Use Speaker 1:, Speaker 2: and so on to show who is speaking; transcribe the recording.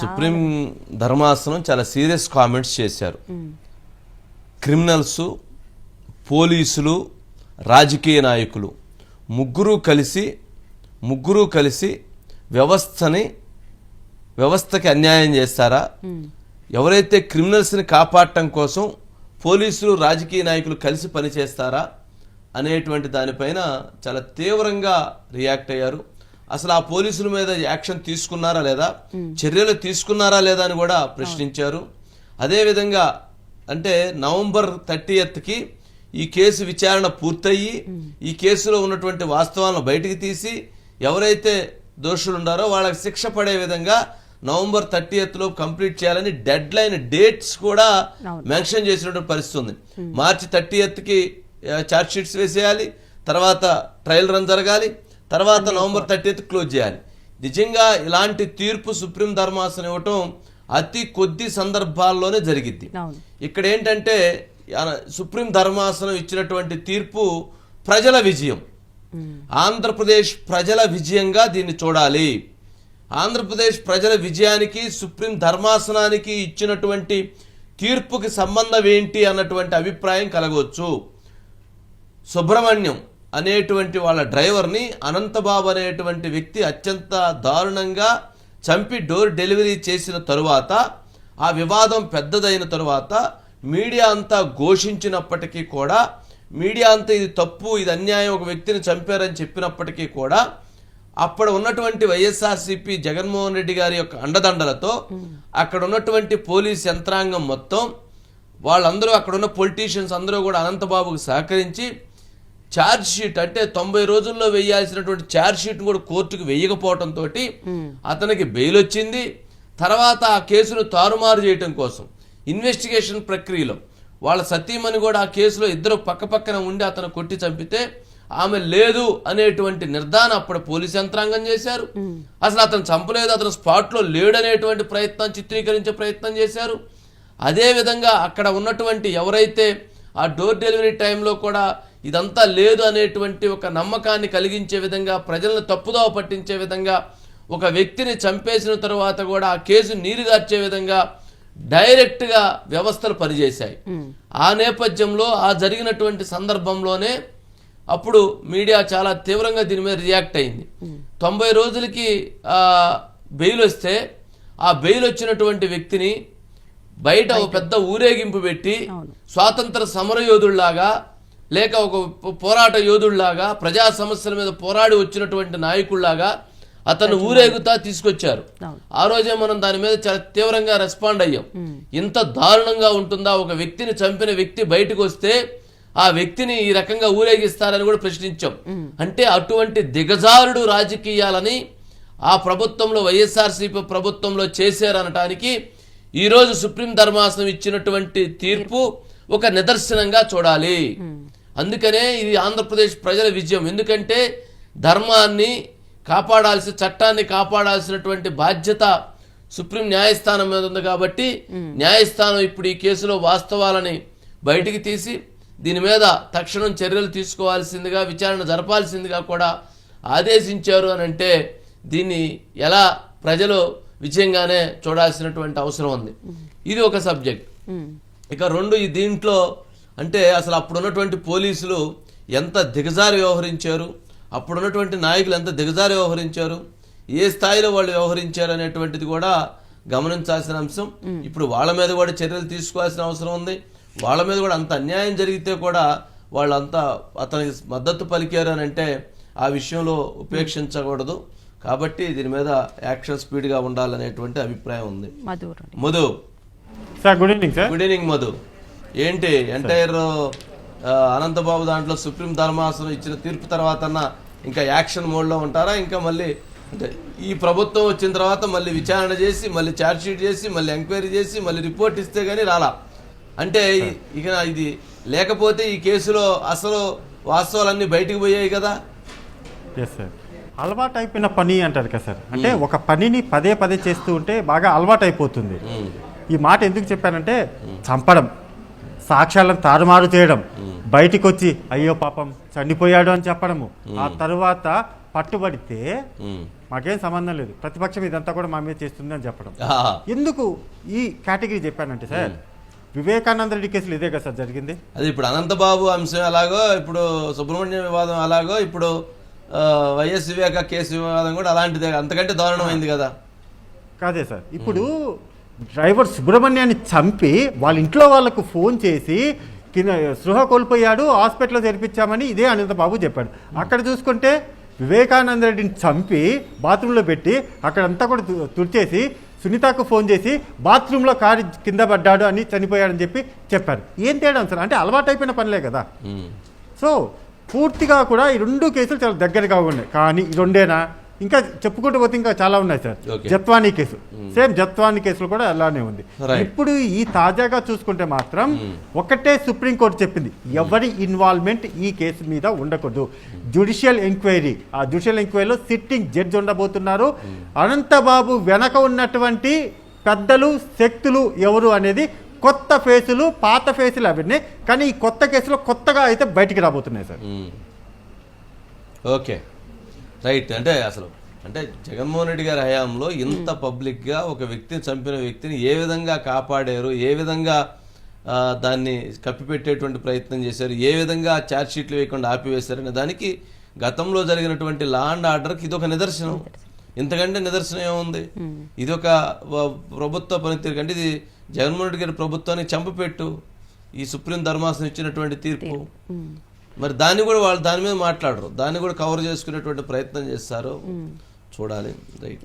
Speaker 1: Supreme ధర్మాసనం చాలా serious comments చేశారు. క్రిమినల్స్ పోలీసులు రాజకీయ నాయకులు ముగ్గురు కలిసి ముగ్గురు కలిసి వ్యవస్థని వ్యవస్థకి అన్యాయం చేస్తారా? ఎవరైతే క్రిమినల్స్ని కాపాడటం కోసం పోలీసులు రాజకీయ నాయకులు కలిసి పనిచేస్తారా అనేటువంటి దానిపైన చాలా తీవ్రంగా రియాక్ట్ అయ్యారు. అసలు ఆ పోలీసుల మీద యాక్షన్ తీసుకున్నారా లేదా? చర్యలు తీసుకున్నారా లేదా అని కూడా ప్రశ్నించారు. అదేవిధంగా అంటే నవంబర్ థర్టీయత్కి ఈ కేసు విచారణ పూర్తయి ఈ కేసులో ఉన్నటువంటి వాస్తవాలను బయటికి తీసి ఎవరైతే దోషులు ఉన్నారో వాళ్ళకి శిక్ష పడే విధంగా నవంబర్ థర్టీయత్లో కంప్లీట్ చేయాలని డెడ్ లైన్ డేట్స్ కూడా మెన్షన్ చేసినటువంటి పరిస్థితి ఉంది. మార్చి థర్టీయత్కి చార్జ్ షీట్స్ వేసేయాలి తర్వాత ట్రయల్ రన్ జరగాలి తర్వాత నవంబర్ థర్టీయత్ క్లోజ్ చేయాలి. నిజంగా ఇలాంటి తీర్పు సుప్రీం ధర్మాసనం ఇవ్వటం అతి కొద్ది సందర్భాల్లోనే జరిగిద్ది.
Speaker 2: అవును.
Speaker 1: ఇక్కడ ఏంటంటే సుప్రీం ధర్మాసనం ఇచ్చినటువంటి తీర్పు ప్రజల విజయం. ఆంధ్రప్రదేశ్ ప్రజల విజయంగా దీన్ని చూడాలి. ఆంధ్రప్రదేశ్ ప్రజల విజయానికి సుప్రీం ధర్మాసనానికి ఇచ్చినటువంటి తీర్పుకి సంబంధం ఏంటి అన్నటువంటి అభిప్రాయం కలగవచ్చు. సుబ్రహ్మణ్యం అనేటువంటి వాళ్ళ డ్రైవర్ని అనంతబాబు అనేటువంటి వ్యక్తి అత్యంత దారుణంగా చంపి డోర్ డెలివరీ చేసిన తరువాత ఆ వివాదం పెద్దదైన తరువాత మీడియా అంతా ఘోషించినప్పటికీ కూడా మీడియా అంతా ఇది తప్పు ఇది అన్యాయం ఒక వ్యక్తిని చంపారని చెప్పినప్పటికీ కూడా అప్పుడు ఉన్నటువంటి వైఎస్ఆర్సీపీ జగన్మోహన్ రెడ్డి గారి యొక్క అండదండలతో అక్కడ ఉన్నటువంటి పోలీస్ యంత్రాంగం మొత్తం వాళ్ళందరూ అక్కడ ఉన్న పొలిటీషియన్స్ అందరూ కూడా అనంతబాబుకు సహకరించి ఛార్జ్ షీట్ అంటే తొంభై రోజుల్లో వేయాల్సినటువంటి ఛార్జ్ షీట్ కూడా కోర్టుకు వేయకపోవడంతో అతనికి బెయిల్ వచ్చింది. తర్వాత ఆ కేసును తారుమారు చేయటం కోసం ఇన్వెస్టిగేషన్ ప్రక్రియలో వాళ్ళ సతీమణి కూడా ఆ కేసులో ఇద్దరు పక్కపక్కన ఉండి అతను కొట్టి చంపితే ఆమె లేదు అనేటువంటి నిర్ధారణ అప్పుడు పోలీస్ యంత్రాంగం చేశారు. అసలు అతను చంపలేదు అతను స్పాట్లో లేడనేటువంటి ప్రయత్నం చిత్రీకరించే ప్రయత్నం చేశారు. అదేవిధంగా అక్కడ ఉన్నటువంటి ఎవరైతే ఆ డోర్ డెలివరీ టైంలో కూడా ఇదంతా లేదు అనేటువంటి ఒక నమ్మకాన్ని కలిగించే విధంగా ప్రజలను తప్పుదోవ పట్టించే విధంగా ఒక వ్యక్తిని చంపేసిన తర్వాత కూడా ఆ కేసు నీరుగార్చే విధంగా డైరెక్ట్గా వ్యవస్థలు పనిచేశాయి. ఆ నేపథ్యంలో ఆ జరిగినటువంటి సందర్భంలోనే అప్పుడు మీడియా చాలా తీవ్రంగా దీని మీద రియాక్ట్ అయింది. తొంభై రోజులకి బెయిల్ వస్తే ఆ బెయిల్ వచ్చినటువంటి వ్యక్తిని బయట ఒక పెద్ద ఊరేగింపు పెట్టి స్వాతంత్ర సమర యోధుల్లాగా లేక ఒక పోరాట యోధుల్లాగా ప్రజా సమస్యల మీద పోరాడి వచ్చినటువంటి నాయకుల్లాగా అతను ఊరేగుతా తీసుకొచ్చారు. ఆ రోజే మనం దాని మీద చాలా తీవ్రంగా రెస్పాండ్ అయ్యాం. ఇంత దారుణంగా ఉంటుందా? ఒక వ్యక్తిని చంపిన వ్యక్తి బయటకు వస్తే ఆ వ్యక్తిని ఈ రకంగా ఊరేగిస్తారని కూడా ప్రశ్నించాం. అంటే అటువంటి దిగజారుడు రాజకీయాలని ఆ ప్రభుత్వంలో వైఎస్ఆర్సీపీ ప్రభుత్వంలో చేశారనటానికి ఈరోజు సుప్రీం ధర్మాసనం ఇచ్చినటువంటి తీర్పు ఒక నిదర్శనంగా చూడాలి. అందుకనే ఇది ఆంధ్రప్రదేశ్ ప్రజల విజయం. ఎందుకంటే ధర్మాన్ని కాపాడాల్సి చట్టాన్ని కాపాడాల్సినటువంటి బాధ్యత సుప్రీం న్యాయస్థానం మీద ఉంది కాబట్టి న్యాయస్థానం ఇప్పుడు ఈ కేసులో వాస్తవాలని బయటికి తీసి దీని మీద తక్షణం చర్యలు తీసుకోవాల్సిందిగా విచారణ జరపాల్సిందిగా కూడా ఆదేశించారు అని అంటే దీన్ని ఎలా ప్రజలు విజయంగానే చూడాల్సినటువంటి అవసరం ఉంది. ఇది ఒక సబ్జెక్ట్. ఇక రెండు దీంట్లో అంటే అసలు అప్పుడు ఉన్నటువంటి పోలీసులు ఎంత దిగజారి వ్యవహరించారు? అప్పుడు ఉన్నటువంటి నాయకులు ఎంత దిగజారి వ్యవహరించారు? ఏ స్థాయిలో వాళ్ళు వ్యవహరించారు అనేటువంటిది కూడా గమనించాల్సిన అంశం. ఇప్పుడు వాళ్ళ మీద కూడా చర్యలు తీసుకోవాల్సిన అవసరం ఉంది. వాళ్ళ మీద కూడా అంత అన్యాయం జరిగితే కూడా వాళ్ళంతా అతనికి మద్దతు పలికారు అని అంటే ఆ విషయంలో ఉపేక్షించకూడదు. కాబట్టి దీని మీద యాక్షన్ స్పీడ్గా ఉండాలనేటువంటి అభిప్రాయం ఉంది.
Speaker 2: Madhur
Speaker 1: Madhu.
Speaker 3: Sir good evening sir.
Speaker 1: Good evening Madhu. ఏంటి? ఎంటైర్ అనంతబాబు దాంట్లో సుప్రీం ధర్మాసనం ఇచ్చిన తీర్పు తర్వాత ఇంకా యాక్షన్ మోడ్లో ఉంటారా? ఇంకా మళ్ళీ అంటే ఈ ప్రభుత్వం వచ్చిన తర్వాత మళ్ళీ విచారణ చేసి మళ్ళీ ఛార్జ్ షీట్ చేసి మళ్ళీ ఎంక్వైరీ చేసి మళ్ళీ రిపోర్ట్ ఇస్తే గానీ రాలా? అంటే ఇక ఇది లేకపోతే ఈ కేసులో అసలు వాస్తవాలన్నీ బయటికి పోయాయి కదా?
Speaker 3: ఎస్ సార్ అలవాటు అయిపోయిన పని అంటారు కదా సార్. అంటే ఒక పనిని పదే పదే చేస్తూ ఉంటే బాగా అలవాటు అయిపోతుంది ఈ మాట ఎందుకు చెప్పానంటే చంపడం. సాక్ష్యాలను తారుమారు చేయడం. బయటికి వచ్చి అయ్యో పాపం చనిపోయాడు అని చెప్పడము. ఆ తరువాత పట్టుబడితే మాకేం సంబంధం లేదు. ప్రతిపక్షం ఇదంతా కూడా మా మీద చేస్తుంది అని చెప్పడం. ఎందుకు ఈ కేటగిరీ చెప్పానంటే సార్ వివేకానంద రెడ్డి కేసులు ఇదే కదా సార్ జరిగింది?
Speaker 1: అది ఇప్పుడు అనంతబాబు అంశం అలాగో ఇప్పుడు సుబ్రహ్మణ్యం వివాదం అలాగో ఇప్పుడు వైఎస్ వివేక కేసు వివాదం కూడా అలాంటిదే. అంతకంటే దారుణమైంది కదా.
Speaker 3: కాదే సార్. ఇప్పుడు డ్రైవర్ సుబ్రహ్మణ్యాన్ని చంపి వాళ్ళ ఇంట్లో వాళ్ళకు ఫోన్ చేసి కింద సృహ కోల్పోయాడు హాస్పిటల్లో చేర్పించామని ఇదే అనంతబాబు చెప్పాడు. అక్కడ చూసుకుంటే వివేకానంద రెడ్డిని చంపి బాత్రూంలో పెట్టి అక్కడంతా కూడా తుడిచేసి సునీతకు ఫోన్ చేసి బాత్రూంలో కారు కింద పడ్డాడు అని చనిపోయాడని చెప్పి చెప్పారు. ఏం తేడా సార్? అంటే అలవాటు అయిపోయిన పనిలే కదా. సో పూర్తిగా కూడా ఈ రెండు కేసులు చాలా దగ్గరగా ఉన్నాయి. కానీ ఈ రెండేనా? ఇంకా చెప్పుకుంటూ పోతే ఇంకా చాలా ఉన్నాయి sir. Jatwani case. Same Jatwani కేసులు కూడా అలానే ఉంది. ఇప్పుడు ఈ తాజాగా చూసుకుంటే మాత్రం ఒకటే సుప్రీంకోర్టు చెప్పింది ఎవరి ఇన్వాల్వ్మెంట్ ఈ కేసు మీద ఉండకూడదు. జ్యుడిషియల్ ఎంక్వైరీ ఆ జ్యుడిషియల్ ఎంక్వైరీలో సిట్టింగ్ జడ్జి ఉండబోతున్నారు. అనంతబాబు వెనక ఉన్నటువంటి పెద్దలు శక్తులు ఎవరు అనేది కొత్త ఫేసులు పాత ఫేసులు అవన్నీ కానీ ఈ కొత్త కేసులో కొత్తగా అయితే బయటికి రాబోతున్నాయి సార్.
Speaker 1: ఓకే. రైట్. అంటే అసలు అంటే జగన్మోహన్ రెడ్డి గారి హయాంలో ఇంత పబ్లిక్గా ఒక వ్యక్తిని చంపిన వ్యక్తిని ఏ విధంగా కాపాడారు ఏ విధంగా దాన్ని కప్పిపెట్టేటువంటి ప్రయత్నం చేశారు ఏ విధంగా ఛార్జ్ షీట్లు వేయకుండా ఆపివేశారు అనే దానికి గతంలో జరిగినటువంటి లా అండ్ ఆర్డర్కి ఇది ఒక నిదర్శనం. ఇంతకంటే నిదర్శనం ఏముంది? ఇది ఒక ప్రభుత్వ పనితీరు కంటే ఇది జగన్మోహన్ రెడ్డి గారి ప్రభుత్వానికి చంపపెట్టు. ఈ సుప్రీం ధర్మాసనం ఇచ్చినటువంటి తీర్పు. మరి దాన్ని కూడా వాళ్ళు దాని మీద మాట్లాడరు. దాన్ని కూడా కవర్ చేసుకునేటువంటి ప్రయత్నం చేస్తారు చూడాలి. రైట్.